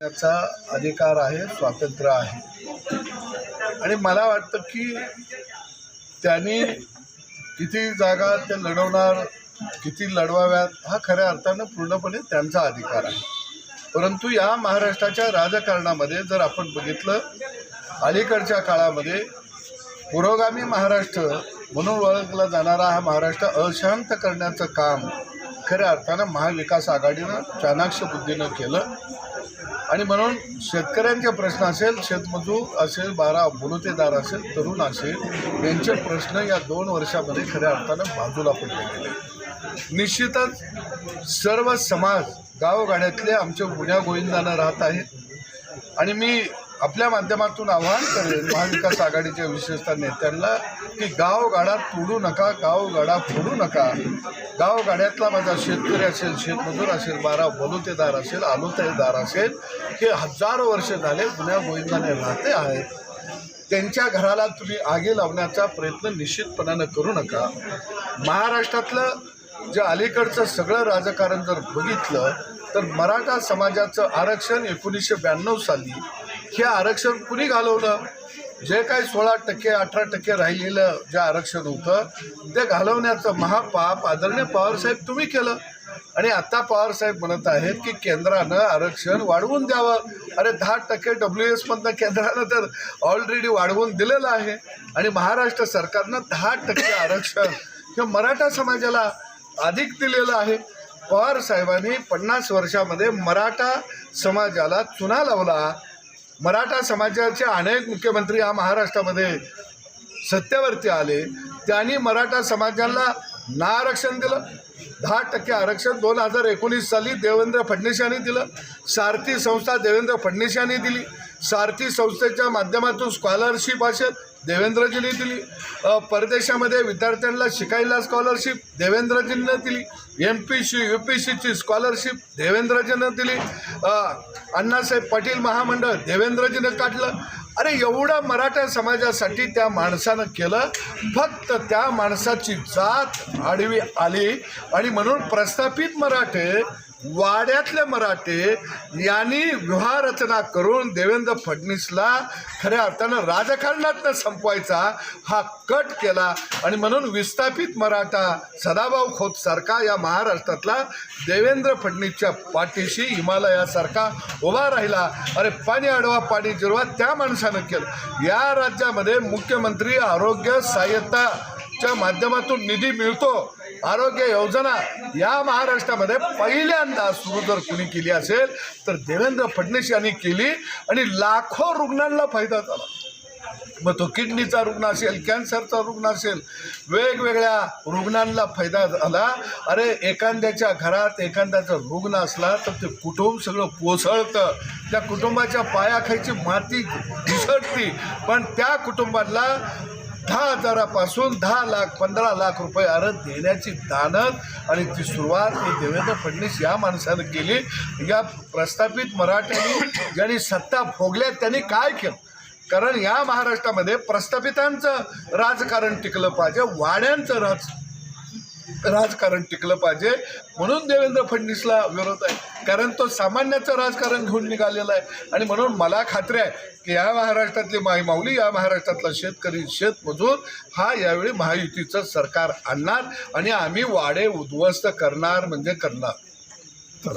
त्याचा अधिकार आहे स्वातंत्र्य आहे. आणि मला वाटतं की त्यांनी किती जागा ते लढवणार किती लढवाव्यात हा खऱ्या अर्थानं पूर्णपणे त्यांचा अधिकार आहे. परंतु या महाराष्ट्राच्या राजकारणामध्ये जर आपण बघितलं अलीकडच्या काळामध्ये पुरोगामी महाराष्ट्र म्हणून ओळखला जाणारा हा महाराष्ट्र अशांत करण्याचं काम खऱ्या अर्थानं महाविकास आघाडीनं चाणाक्ष बुद्धीनं केलं. आणि म्हणून शेतकऱ्यांचे प्रश्न असेल शेतमजूर असेल बारा बुलुतेदार असेल तरुण असेल यांचे प्रश्न या दोन वर्षामध्ये खऱ्या अर्थानं बाजूला पडले गेले. निश्चितच सर्व समाज गावगाड्यातले आमच्या गुन्ह्या गोविंदानं राहत आहेत. आणि मी आपल्या माध्यमातून आवाहन करेन महाविकास आघाडीच्या विशेषतः नेत्यांना की गावगाडा तोडू नका गावगाडा फोडू नका. गावगाड्यातला माझा शेतकरी असेल शेतमजूर असेल बारा बलुतेदार असेल आलुतेदार असेल हे हजारो वर्ष झाले गुन्ह्या गोविंदाने राहते आहेत. त्यांच्या घराला तुम्ही आगी लावण्याचा प्रयत्न निश्चितपणानं करू नका. महाराष्ट्रातलं जे अलीकडचं सगळं राजकारण जर बघितलं तर मराठा समाजाचं आरक्षण एकोणीसशे ब्याण्णव साली हे आरक्षण कुणी घालवलं? जे काही सोळा टक्के अठरा टक्के राहिलेलं जे आरक्षण होतं ते घालवण्याचं महापाप आदरणीय पवारसाहेब तुम्ही केलं. आणि आता पवारसाहेब म्हणत आहेत की केंद्रानं आरक्षण वाढवून द्यावं. अरे दहा टक्के डब्ल्यू एसमधनं केंद्रानं तर ऑलरेडी वाढवून दिलेलं आहे. आणि महाराष्ट्र सरकारनं दहा टक्के आरक्षण हे मराठा समाजाला अधिक दिलेलं आहे. पवार साहेबांनी पन्नास वर्षामध्ये मराठा समाजाला चुना लावला. मराठा समाजाचे अनेक मुख्यमंत्री या महाराष्ट्रामध्ये सत्तेवरती आले. त्यांनी मराठा समाजाला ना आरक्षण दिलं. दहा टक्के आरक्षण दोन हजार एकोणीस साली देवेंद्र फडणवीस यांनी दिलं. सारथी संस्था देवेंद्र फडणवीस यांनी दिली. सारथी संस्थेच्या माध्यमातून स्कॉलरशिप असेल देवेंद्रजींनी दिली. परदेशामध्ये विद्यार्थ्यांना शिकायला स्कॉलरशिप देवेंद्रजींना दिली. M P C U P सीची स्कॉलरशिप देवेंद्रजीनं दिली. अण्णासाहेब पाटील महामंडळ देवेंद्रजीनं काढलं. अरे एवढं मराठा समाजासाठी त्या माणसानं केलं. फक्त त्या माणसाची जात आडवी आली. आणि म्हणून प्रस्थापित मराठे वाड्यातले मराठे यांनी व्यूहरचना करून देवेंद्र फडणवीसला खऱ्या अर्थानं राजकारणातनं संपवायचा हा कट केला. आणि म्हणून विस्थापित मराठा सदाभाऊ खोत सारखा या महाराष्ट्रातला देवेंद्र फडणवीसच्या पाठीशी हिमालयासारखा उभा राहिला. अरे पाणी अडवा पाणी जिरवा त्या माणसानं केलं. या राज्यामध्ये मुख्यमंत्री आरोग्य सहाय्यताच्या माध्यमातून निधी मिळतो. आरोग्य योजना या महाराष्ट्रामध्ये पहिल्यांदा सुरू जर कुणी केली असेल तर देवेंद्र फडणवीस यांनी केली आणि लाखो रुग्णांना फायदा झाला. मग तो किडनीचा रुग्ण असेल कॅन्सरचा रुग्ण असेल वेगवेगळ्या रुग्णांना फायदा झाला. अरे एखाद्याच्या घरात एखाद्याचा रुग्ण असला तर ते कुटुंब सगळं कोसळतं. त्या कुटुंबाच्या पायाखायची माती घुसळती पण त्या कुटुंबाला दहा हजारापासून दहा लाख पंधरा लाख रुपये अर्ज देण्याची दानत आणि ती सुरुवात ही देवेंद्र फडणवीस या माणसानं केली. या प्रस्थापित मराठ्यांनी ज्यांनी सत्ता भोगल्या त्यांनी काय केलं? कारण या महाराष्ट्रामध्ये प्रस्थापितांचं राजकारण टिकलं पाहिजे वाड्यांचं राज राजकारण टिकलं पाहिजे. म्हणून देवेंद्र फडणवीसला विरोध आहे. कारण तो सामान्याचं राजकारण घेऊन निघालेला आहे. आणि म्हणून मला खात्री आहे की या महाराष्ट्रातली माई माऊली या महाराष्ट्रातला शेतकरी शेतमजूर हा यावेळी महायुतीचं सरकार आणणार आणि आम्ही वाडे उद्ध्वस्त करणार म्हणजे करणार.